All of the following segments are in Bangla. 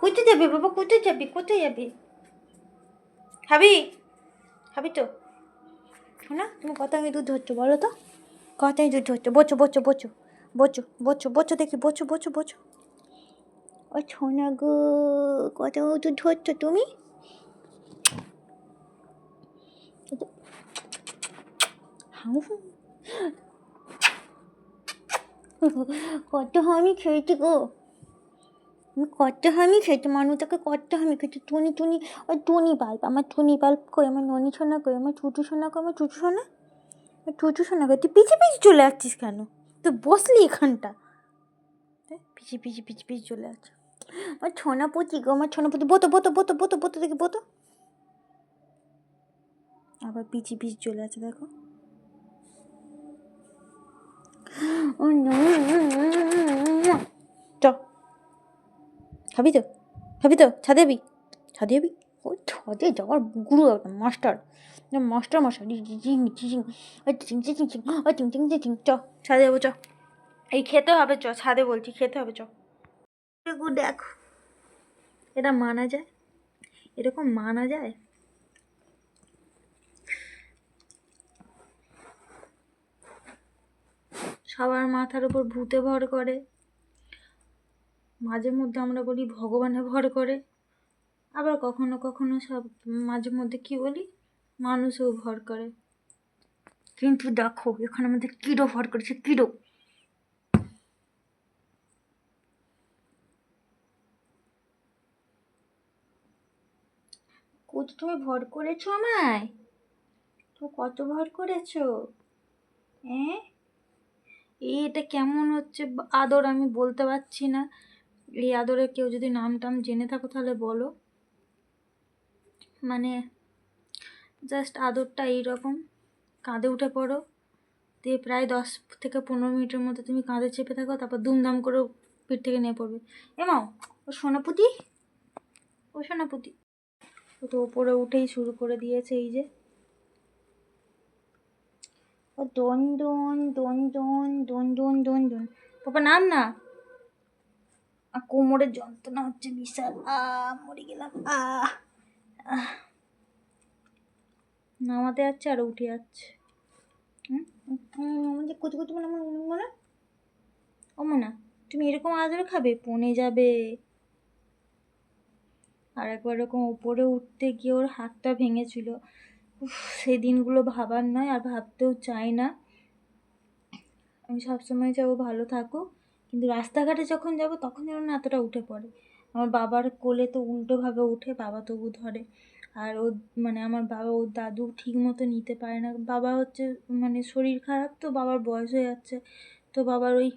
কোথায় যাবে বাবা কোথায় যাবি কোথায় যাবি? খাবি খাবি তো। শোনা তুমি কত আমি দুধ ধরছো, বলো তো। কত আমি দুধ ধরছো। বোচো বোচো বোচো বোচো বোচো বোচো দেখি বোচো বোচো বোচো ও ছোনা গো কত দুধ ধরছো তুমি। কত আমি খেয়েছি গো। আমি কত আমি খেয়েছি মানুষটাকে কত আমি খেয়েছি টুনি টুনি ওই টুনি বাল্ব আমার টুনি বাল্ব কই আমার ননি সোনা কই আমার চুচু সোনা কই আমার চুচু সোনা আমার চুচু সোনা কই তুই পিছিয়ে পিছিয়ে চলে আসছিস কেন তুই বসলি এখানটা হ্যাঁ, পিছিয়ে পিছিয়ে পিছিয়ে পিছিয়ে চলে আসছে আমার ছোনা পুচি গো আমার ছোনা পুচি বোতো বোতো বোতো বোতো বোতো দেখি বোতো আবার পিছিয়ে পিছিয়ে চলে আছে দেখো ও নো খাবি তো খাবি তো, ছাদে যাবি? ছাদে যাবি? ওই ছাদে যাওয়ার গুরু একদম মাস্টার। মাস্টার চিচিং চিং ওই চিং চিং চ, ছাদে যাব, চ। এই খেতে হবে, চ, ছাদে বলছি, খেতে হবে, চ। দেখো। এটা মানা যায়? এরকম মানা যায়? সবার মাথার উপর ভূতে ভর করে। মাঝে মধ্যে আমরা বলি ভগবানে ভর করে। আবার কখনো কখনো সব মাঝে মধ্যে কি বলি? মানুষও ভর করে। কিন্তু দেখো, এখানে আমাদের কিরো ভর করেছে, কিরো? কত তুমি ভর করেছ আমায়? তো কত ভর করেছ? হ্যাঁ এটা কেমন হচ্ছে? আদর আমি বলতে পারছি না। এই আদরে কেউ যদি নাম টাম জেনে থাকো তাহলে বলো। মানে জাস্ট আদরটা এইরকম, কাঁধে উঠে পড়ো, দিয়ে প্রায় দশ থেকে পনেরো মিনিটের মধ্যে তুমি কাঁধে চেপে থাকো, তারপর দুমদাম করে পিঠ থেকে নিয়ে পড়বে। এমাও ও সোনাপুতি? ও সোনাপুতি। ও তো ওপরে উঠেই শুরু করে দিয়েছে এই যে। ও দন দন দন দন দন দন দন দন। বাবা, নাম না। আর কোমরের যন্ত্রণা হচ্ছে বিশাল। আ মরে গেলাম। আ আহ। নামাতে যাচ্ছে আর উঠে যাচ্ছে। আমাদের কুচু কুচু মানে আমার মনে? ও মনা তুমি এরকম আদর খাবে? পনে যাবে। আর একবার এরকম উপরে উঠতে গিয়ে ওর হাতটা ভেঙেছিল। সেই দিনগুলো ভাবার নয় আর ভাবতেও চাই না। আমি সবসময় ও ভালো থাকুক। কিন্তু রাস্তাঘাটে যখন যাব, তখন যেন না এতটা উঠে পড়ে। আমার বাবার কোলে তো উল্টোভাবে উঠে বাবা তবু ধরে। আর ও মানে আমার বাবা, ওর দাদু ঠিক মতো নিতে পারে না। বাবা হচ্ছে মানে শরীর খারাপ তো, বাবার বয়স হয়ে যাচ্ছে। তো বাবার ওই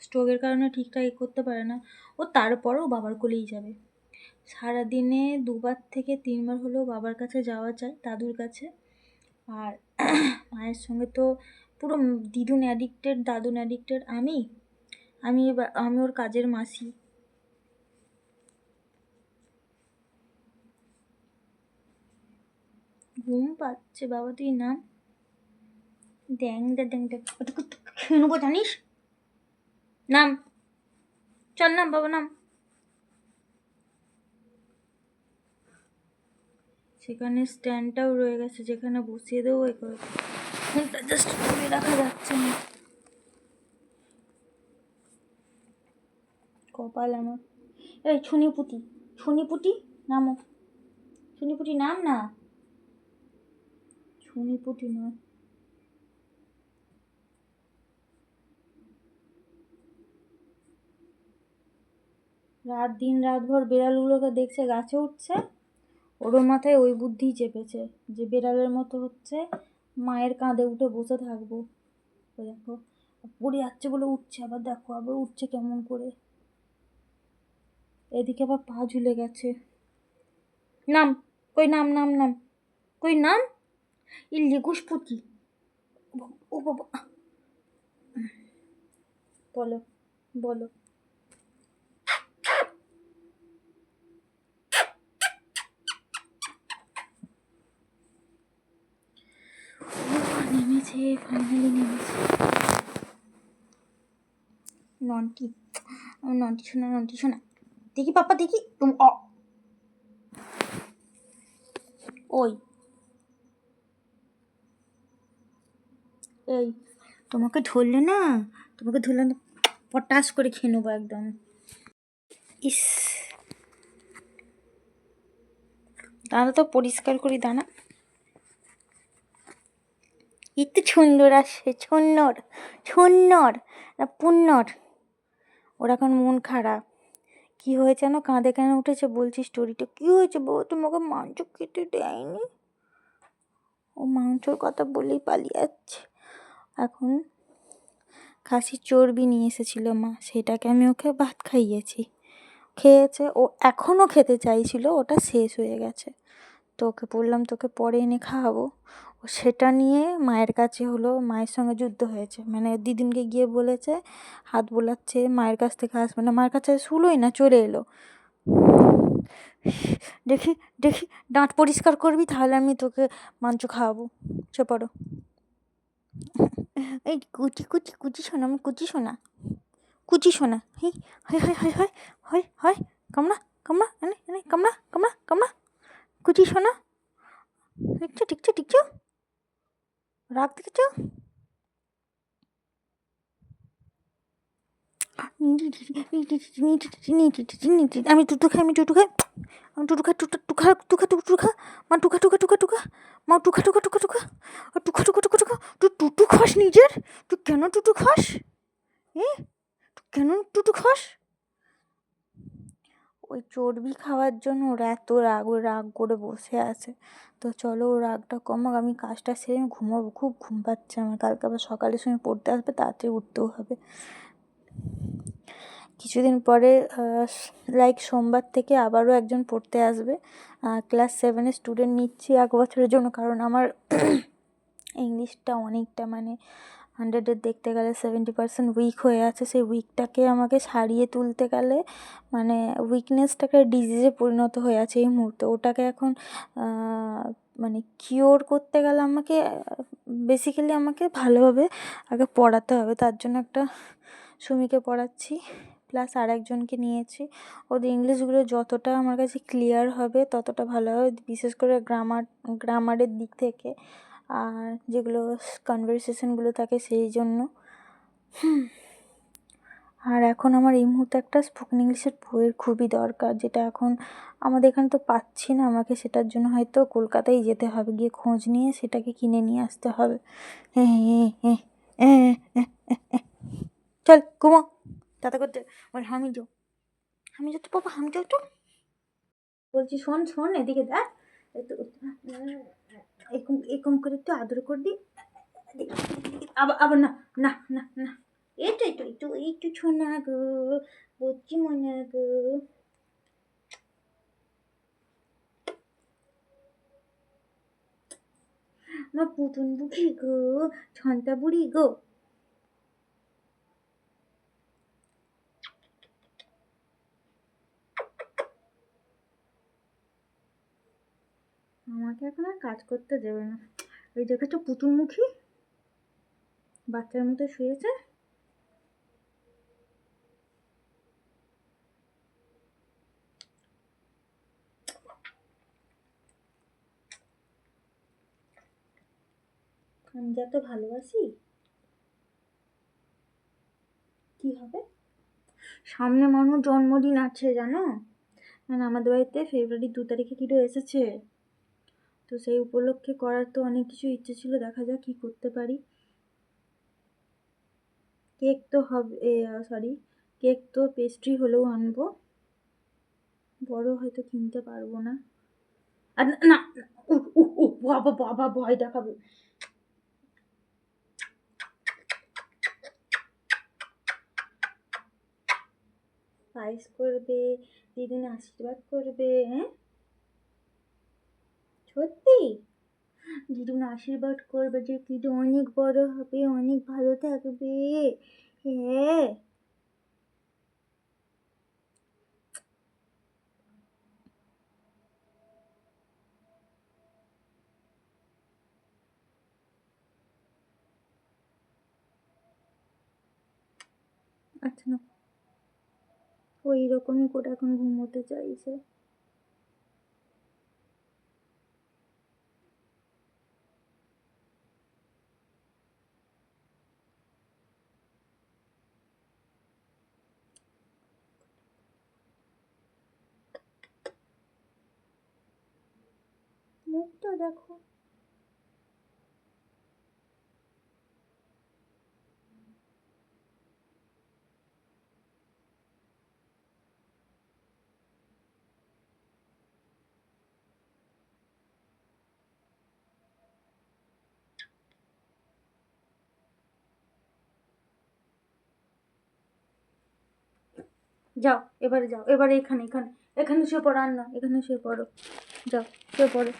স্ট্রোকের কারণে ঠিকঠাক করতে পারে না। ও তারপরেও বাবার কোলেই যাবে। সারাদিনে দুবার থেকে তিনবার হলেও বাবার কাছে যাওয়া যায়, দাদুর কাছে। আর মায়ের সঙ্গে তো পুরো দিদুন অ্যাডিক্টেড দাদুন অ্যাডিক্টেড আমি আমি এবার, আমি ওর কাজের মাসি। ঘুম পাচ্ছে, বাবা, তুই নাম ড্যাং ড্যাং ড্যাং ড্যাং নেব, জানিস? নাম। চল, নাম, বাবা, নাম। সেখানে স্ট্যান্ডটাও রয়ে গেছে, যেখানে বসিয়ে দেবো, এ করে। ফোনটা জাস্ট তুলে রাখা যাচ্ছে না। কপাল আমার। এই ছুনিপুটি ছুনিপুটি নামো। ছুনিপুটি নাম না। ছুনিপুটি নয়। রাত দিন রাত ভর বেড়ালগুলোকে দেখছে, গাছে উঠছে। ওরও মাথায় ওই বুদ্ধিই চেপেছে যে বেড়ালের মতো হচ্ছে, মায়ের কাঁধে উঠে বসে থাকব। দেখো, পড়ে যাচ্ছে বলে উঠছে, আবার দেখো, আবার উঠছে কেমন করে। এদিকে আবার পা ঝুলে গেছে। নাম, কই নাম নাম নাম, কই নাম? ইল্লি ঘুষপুটি ও বাবা। বলো বলো। নেমেছে ফাইনালি নেমেছে। নন্টি নন্টি শোনা নন্টি শোনা। দেখি পাপা, দেখি। ওই। এই, তোমাকে ধরলে না, তোমাকে ধরলে না, পটাশ করে খেয়ে নেব একদম। ইস। দানা তো, পরিষ্কার করি দানা একটু সুন্দর আসছে, ছন্নর ছন্নর পুণ্যর ওর এখন মন খারাপ। কি হয়েছে না কাঁদে কেন উঠেছে? বলছি স্টোরিটা। কি হয়েছে বউ তোমাকে মাংস কেটে দেয়নি। ও মাংসর কথা বলেই পালিয়ে যাচ্ছে। এখন খাসির চর্বি নিয়ে এসেছিল মা। সেটাকে আমি ওকে ভাত খাইয়েছি। খেয়েছে। ও এখনও খেতে চাইছিল। ওটা শেষ হয়ে গেছে। তো ওকে বললাম তোকে পরে এনে খাওয়াবো। ও সেটা নিয়ে মায়ের কাছে হলো, মায়ের সঙ্গে যুদ্ধ হয়েছে। মানে দিদিনকে গিয়ে বলেছে, হাত বোলাচ্ছে, মায়ের কাছ থেকে আসবে না মায়ের কাছে শুলোই না, চলে এলো। দেখি দেখি, দাঁত পরিষ্কার করবি তাহলে আমি তোকে মাংস খাওয়াবো। চে, পড়ো। এই কুচি কুচি কুচি শোনা, আমার কুচি শোনা। কুচি শোনা। হি হয় হয় হয় হয় হয় কামড়া কামড়া, এনে এনে, কামড়া কামড়া কামড়া। কুচি শোনা ঠিকছো ঠিকছো ঠিকছো রাগ দেখেছ? আমি টুটু খাই, আমি টুটু খাই। আমি টুটু খাই, টুটু টুকা টুকা টুকু খা মা, টুকা টুকা টুকা টুকা। মা, টুকা টুকা টুকা টুকা। টুকা টুকা টুকা টুকা। তুই টুটু খাস নিজের? তুই কেন টুটু খাস? এ? কেন টুটু খাস? ওই চর্বি খাওয়ার জন্য ওরা এত রাগ রাগ করে বসে আছে। তো চলো ও রাগটা কমাক, আমি কাজটা সেরে আমি ঘুমাবো। খুব ঘুম পাচ্ছে আমার। কালকে আবার সকালের সময় পড়তে আসবে, তাড়াতাড়ি উঠতেও হবে। কিছুদিন পরে লাইক সোমবার থেকে আবারও একজন পড়তে আসবে। ক্লাস সেভেনের স্টুডেন্ট নিচ্ছি এক বছরের জন্য। কারণ আমার ইংলিশটা অনেকটা মানে হান্ড্রেডের দেখতে গেলে সেভেন্টি পার্সেন্ট উইক হয়ে আছে। সেই উইকটাকে আমাকে সারিয়ে তুলতে গেলে মানে উইকনেসটাকে ডিজিজে পরিণত হয়ে আছে এই মুহূর্তে। ওটাকে এখন মানে কিওর করতে গেলে আমাকে বেসিক্যালি আমাকে ভালোভাবে আগে পড়াতে হবে। তার জন্য একটা সুমিকে পড়াচ্ছি প্লাস আর একজনকে নিয়েছি। ওদের ইংলিশগুলো যতটা আমার কাছে ক্লিয়ার হবে, ততটা ভালো হবে। বিশেষ করে গ্রামার গ্রামারের দিক থেকে আর যেগুলো কনভারসেশনগুলো থাকে সেই জন্য। আর এখন আমার এই মুহূর্তে একটা স্পোকেন ইংলিশের বইয়ের খুবই দরকার, যেটা এখন আমাদের এখানে তো পাচ্ছি না, আমাকে সেটার জন্য হয়তো কলকাতায় যেতে হবে, গিয়ে খোঁজ নিয়ে সেটাকে কিনে নিয়ে আসতে হবে। চল, ঘুমো। তাতে করতে বল হামি যাও। হামি যাও তো, বাবা হামি যাও তো। বলছি, শোন শোন, এদিকে দেখ। একটু এরকম এরকম করে একটু আদর করবি আবার আবার না না না না। এই তো এই তো এই তো ছোনা গো বলছি মনে গো। আমার পুতুন বুড়ি গো ছন্তা বুড়ি গো। আমাকে এখন আর কাজ করতে দেবে না। ওই দেখেছ পুতুলমুখী বাচ্চার মতো শুয়েছে। আমি যা তো ভালোবাসি? কি হবে? সামনে মানুষ জন্মদিন আছে, জানো? মানে আমাদের বাড়িতে ফেব্রুয়ারি দু তারিখে কিটো এসেছে? তো সেই উপলক্ষে করার তো অনেক কিছু ইচ্ছে ছিল, দেখা যাক কী করতে পারি। কেক তো হবে সরি কেক তো পেস্ট্রি হলেও আনব। বড় হয়তো কিনতে পারব না। আর না বাবা বাবা, ভয় দেখাবে। পায়েস করবে দিদিনে আশীর্বাদ করবে হ্যাঁ? সত্যি? দিদুন আশীর্বাদ করবে যে কিটু অনেক বড় হবে, অনেক ভালো থাকবে। হ্যাঁ। আচ্ছা না। ওই রকমই করে এখন ঘুমোতে চাইছে। মুখটা দেখো। যাও, এবারে যাও, এবারে এখানে এখানে। এখানে শুয়ে পড়ো আর না এখানে শুয়ে পড়ো। যাও, শুয়ে পড়ো।